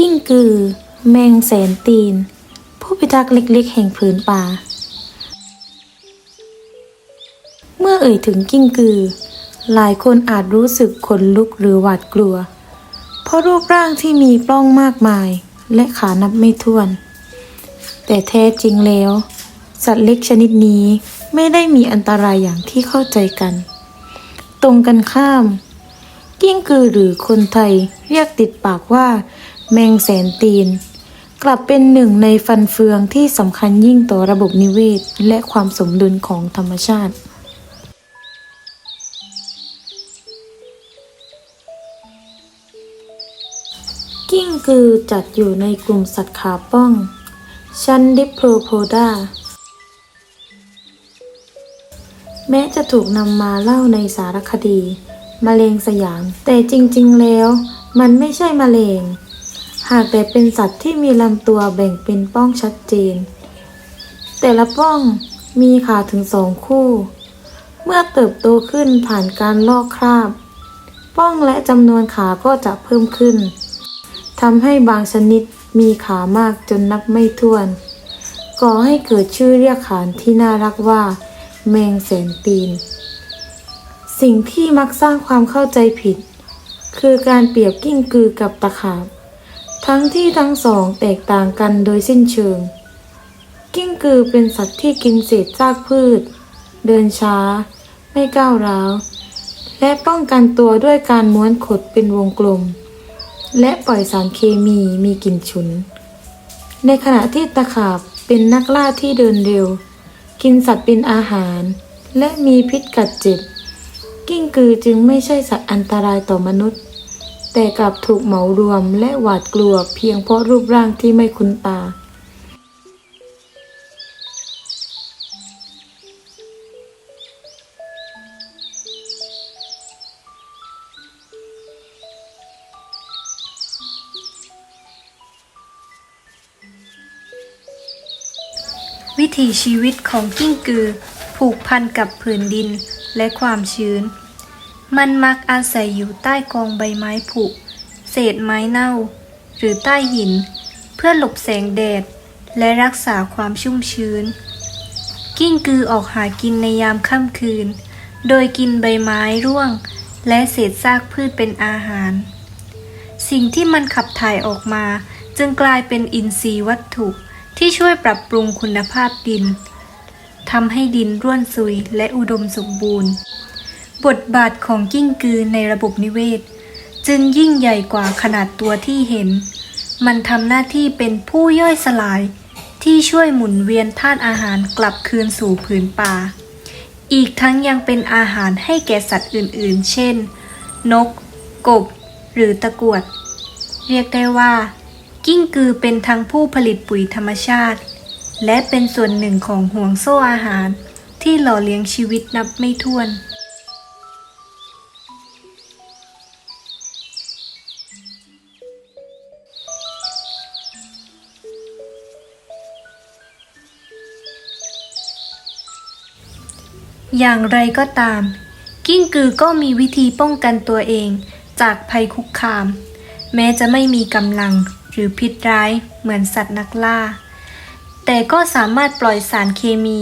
กิ้งกือ แมงแสนตีน ผู้พิทักษ์เล็กๆ แห่งผืนป่า เมื่อเอ่ยถึงกิ้งกือ หลายคนอาจรู้สึกขนลุกหรือหวาดกลัว เพราะรูปร่างที่มีปล้องมากมายและขานับไม่ถ้วน แต่แท้จริงแล้ว สัตว์เล็กชนิดนี้ไม่ได้มีอันตรายอย่างที่เข้าใจกัน ตรงกันข้าม กิ้งกือหรือคนไทยเรียกติดปากว่า แมงแสนตีน กลับเป็นหนึ่งในฟันเฟืองที่สำคัญยิ่งต่อระบบนิเวศ และความสมดุลของธรรมชาติกิ้งกือจัดอยู่ในกลุ่มสัตว์ขาป้อง ชันดิโพรโพดา แม้จะถูกนำมาเล่าในสารคดีมะเร็งสยาม แต่จริงๆแล้ว มันไม่ใช่มะเร็ง หากแต่เป็นสัตว์ที่มีลำตัวแบ่งเป็นป้องชัดเจน แต่ละป้องมีขาถึงสองคู่ เมื่อเติบโตขึ้นผ่านการลอกคราบ ป้องและจำนวนขาก็จะเพิ่มขึ้นทำให้บางชนิดมีขามากจนนับไม่ถ้วน ก่อให้เกิดชื่อเรียกขานที่น่ารักว่า แมงแสนตีน สิ่งที่มักสร้างความเข้าใจผิด คือการเปรียบกิ้งกือกับตะขาบ ทั้งที่ทั้งสองแตกต่างกันโดยสิ้นเชิง กิ้งกือเป็นสัตว์ที่กินเศษซากพืช เดินช้า ไม่ก้าวร้าว และป้องกันตัวด้วยการม้วนขดเป็นวงกลม และปล่อยสารเคมีมีกลิ่นฉุน ในขณะที่ตะขาบเป็นนักล่าที่เดินเร็ว กินสัตว์เป็นอาหาร และมีพิษกัดเจ็บ กิ้งกือจึงไม่ใช่สัตว์อันตรายต่อมนุษย์ แต่กลับถูกเหมารวมและหวาดกลัวเพียงเพราะรูปร่างที่ไม่คุ้นตา วิถีชีวิตของกิ้งกือ ผูกพันกับผืนดินและความชื้น มันมักอาศัยอยู่ใต้กองใบไม้ผุ เศษไม้เน่า หรือใต้หิน เพื่อหลบแสงแดด และรักษาความชุ่มชื้น กิ้งกือออกหากินในยามค่ำคืน โดยกินใบไม้ร่วง และเศษซากพืชเป็นอาหาร สิ่งที่มันขับถ่ายออกมาจึงกลายเป็นอินทรีย์วัตถุที่ช่วยปรับปรุงคุณภาพดินทำให้ดินร่วนซุยและอุดมสมบูรณ์ บทบาทของกิ้งกือในระบบนิเวศ จึงยิ่งใหญ่กว่าขนาดตัวที่เห็น มันทำหน้าที่เป็นผู้ย่อยสลาย ที่ช่วยหมุนเวียนธาตุอาหารกลับคืนสู่ผืนป่า อีกทั้งยังเป็นอาหารให้แก่สัตว์อื่นๆ เช่น นก กบ หรือตะกรวด เรียกได้ว่า กิ้งกือเป็นทั้งผู้ผลิตปุ๋ยธรรมชาติ และเป็นส่วนหนึ่งของห่วงโซ่อาหาร ที่หล่อเลี้ยงชีวิตนับไม่ถ้วน อย่างไรก็ตาม กิ้งกือก็มีวิธีป้องกันตัวเอง จากภัยคุกคาม แม้จะไม่มีกำลังหรือพิษร้ายเหมือนสัตว์นักล่า แต่ก็สามารถปล่อยสารเคมี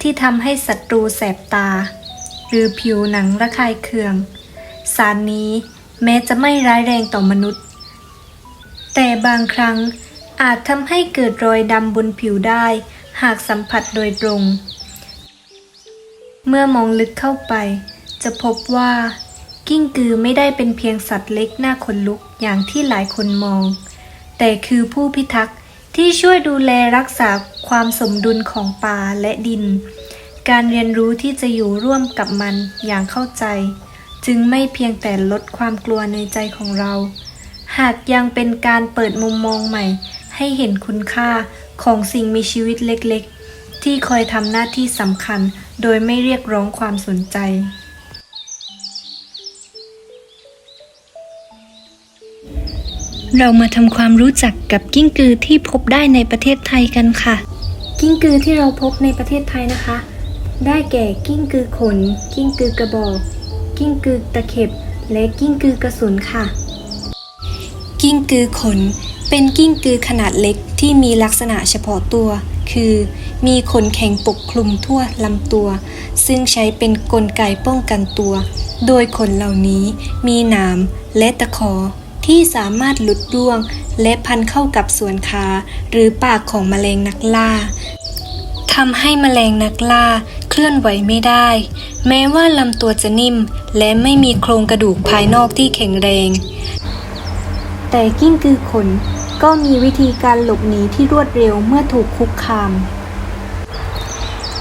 ที่ทำให้ศัตรูแสบตา หรือผิวหนังระคายเคือง สารนี้แม้จะไม่ร้ายแรงต่อมนุษย์ แต่บางครั้งอาจทำให้เกิดรอยดำบนผิวได้ หากสัมผัสโดยตรง เมื่อมองลึกเข้าไป จะพบว่า กิ้งกือไม่ได้เป็นเพียงสัตว์เล็กหน้าขนลุกอย่างที่หลายคนมอง แต่คือผู้พิทักษ์ที่ช่วยดูแลรักษาความสมดุลของป่าและดิน การเรียนรู้ที่จะอยู่ร่วมกับมันอย่างเข้าใจ จึงไม่เพียงแต่ลดความกลัวในใจของเรา หากยังเป็นการเปิดมุมมองใหม่ ให้เห็นคุณค่าของสิ่งมีชีวิตเล็กๆ ที่คอยทำหน้าที่สำคัญ โดยไม่เรียกร้องความสนใจ เรามาทำความรู้จักกับกิ้งกือที่พบได้ในประเทศไทยกันค่ะ กิ้งกือที่เราพบในประเทศไทยนะคะ ได้แก่กิ้งกือขน กิ้งกือกระบอก กิ้งกือตะเข็บ และกิ้งกือกระสุนค่ะ กิ้งกือขน เป็นกิ้งกือขนาดเล็กที่มีลักษณะเฉพาะตัว คือ มีขนแข็งปกคลุมทั่วลำตัว ซึ่งใช้เป็นกลไกป้องกันตัว โดยขนเหล่านี้มีหนามและตะขอที่สามารถหลุดร่วง และพันเข้ากับส่วนขาหรือปากของแมลงนักล่าทำให้แมลงนักล่าเคลื่อนไหวไม่ได้ แม้ว่าลำตัวจะนิ่ม และไม่มีโครงกระดูกภายนอกที่แข็งแรง แต่กิ้งกือขน ก็มีวิธีการหลบหนีที่รวดเร็วเมื่อถูกคุกคาม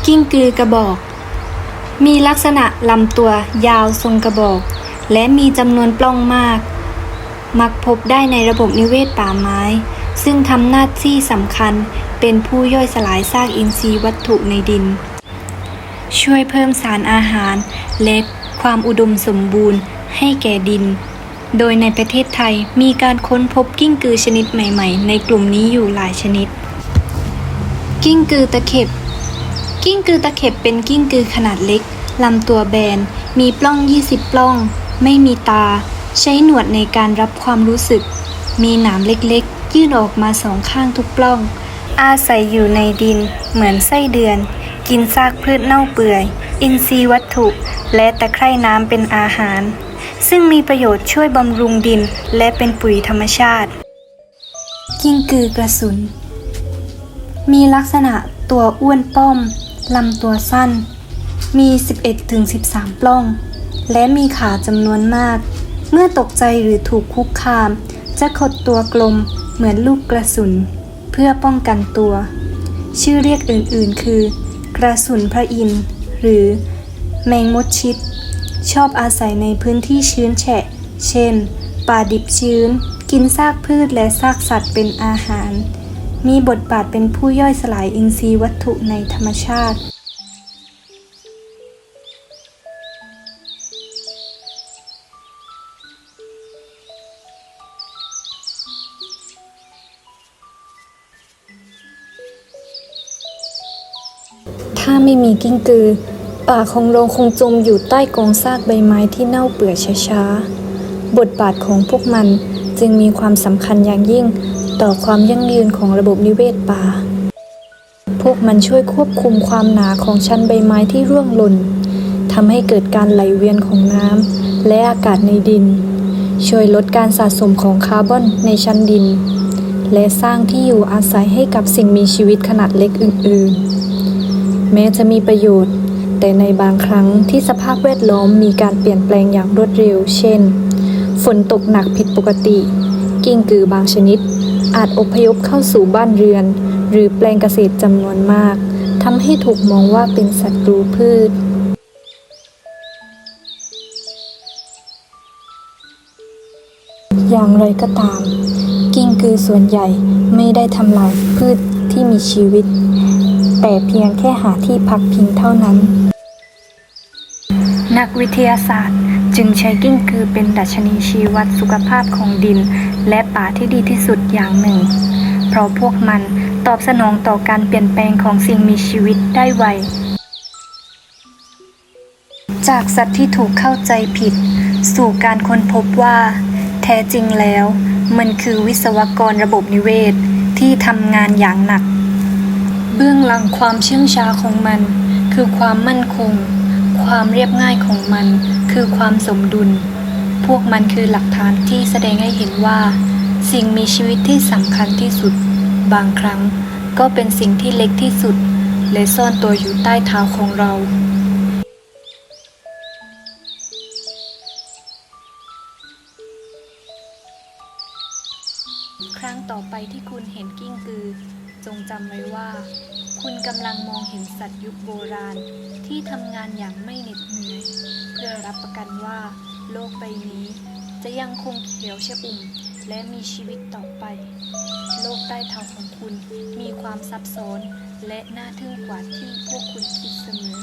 กิ้งกือกระบอก มีลักษณะลำตัวยาวทรงกระบอก และมีจำนวนปล้องมาก มักพบได้ในระบบนิเวศป่าไม้ ซึ่งทำหน้าที่สำคัญเป็นผู้ย่อยสลายซากอินทรีย์วัตถุในดิน ช่วยเพิ่มสารอาหารและความอุดมสมบูรณ์ให้แก่ดิน โดยในประเทศไทยมีการค้นพบกิ้งกือชนิดใหม่ๆ ในกลุ่มนี้อยู่หลายชนิด กิ้งกือตะเข็บ กิ้งกือตะเข็บเป็นกิ้งกือขนาดเล็ก ลำตัวแบน มีปล้อง 20 ปล้อง ไม่มีตา ใช้หนวดในการรับความรู้สึก มีหนามเล็กๆ ยื่นออกมาสองข้างทุกปล้อง อาศัยอยู่ในดิน เหมือนไส้เดือน กินซากพืชเน่าเปื่อย อินทรีย์วัตถุ และตะไคร่น้ำเป็นอาหาร ซึ่งมีประโยชน์ช่วยบำรุงดิน และเป็นปุ๋ยธรรมชาติ กิ้งกือกระสุน มีลักษณะตัวอ้วนป้อมลำตัวสั้น มี 11-13 ปล้อง และมีขาจำนวนมาก เมื่อตกใจหรือถูกคุกคาม จะขดตัวกลมเหมือนลูกกระสุน เพื่อป้องกันตัว ชื่อเรียกอื่นๆ คือ กระสุนพระอินทร์หรือแมงมดชิด ชอบอาศัยในพื้นที่ชื้นแฉะ เช่น ป่าดิบชื้น กินซากพืชและซากสัตว์เป็นอาหาร มีบทบาทเป็นผู้ย่อยสลายอินทรีย์วัตถุในธรรมชาติถ้าไม่มีกิ้งกือ ป่าของเราคงจมอยู่ใต้กองซากใบไม้ที่เน่าเปื่อยช้าๆ บทบาทของพวกมันจึงมีความสำคัญอย่างยิ่งต่อความยั่งยืนของระบบนิเวศป่า พวกมันช่วยควบคุมความหนาของชั้นใบไม้ที่ร่วงหล่นทำให้เกิดการไหลเวียนของน้ำและอากาศในดิน ช่วยลดการสะสมของคาร์บอนในชั้นดิน และสร้างที่อยู่อาศัยให้กับสิ่งมีชีวิตขนาดเล็กอื่นๆ แม้จะมีประโยชน์ แต่ในบางครั้งที่สภาพแวดล้อมมีการเปลี่ยนแปลงอย่างรวดเร็ว เช่น ฝนตกหนักผิดปกติ กิ้งกือบางชนิด อาจอพยพเข้าสู่บ้านเรือน หรือแปลงเกษตรจำนวนมากทำให้ถูกมองว่าเป็นศัตรูพืชอย่างไรก็ตาม กิ้งกือส่วนใหญ่ไม่ได้ทำลายพืชที่มีชีวิต แต่เพียงแค่หาที่พักพิงเท่านั้น นักวิทยาศาสตร์ จึงใช้กิ้งกือเป็นดัชนีชี้วัดสุขภาพของดิน และป่าที่ดีที่สุดอย่างหนึ่ง เพราะพวกมันตอบสนองต่อการเปลี่ยนแปลงของสิ่งมีชีวิตได้ไว จากสัตว์ที่ถูกเข้าใจผิด สู่การค้นพบว่า แท้จริงแล้ว มันคือวิศวกรระบบนิเวศ ที่ทำงานอย่างหนัก เบื้องหลังความเชื่องช้าของมัน คือความมั่นคง ความเรียบง่ายของมันคือความสมดุล พวกมันคือหลักฐานที่แสดงให้เห็นว่า สิ่งมีชีวิตที่สำคัญที่สุด บางครั้งก็เป็นสิ่งที่เล็กที่สุด และซ่อนตัวอยู่ใต้เท้าของเราครั้งต่อไปที่คุณเห็นกิ้งกือ จงจำไว้ว่าำลังมองเห็นสัตว์ยุคโบราณที่ทำงานอย่างไม่เหน็ดเหนื่อยเพื่อรับประกันว่า โลกใบนี้ จะยังคงเขียวชอุ่มและมีชีวิตต่อไป โลกใต้เท้าของคุณมีความซับซ้อนและน่าทึ่งกว่าที่พวกคุณคิดเสมอ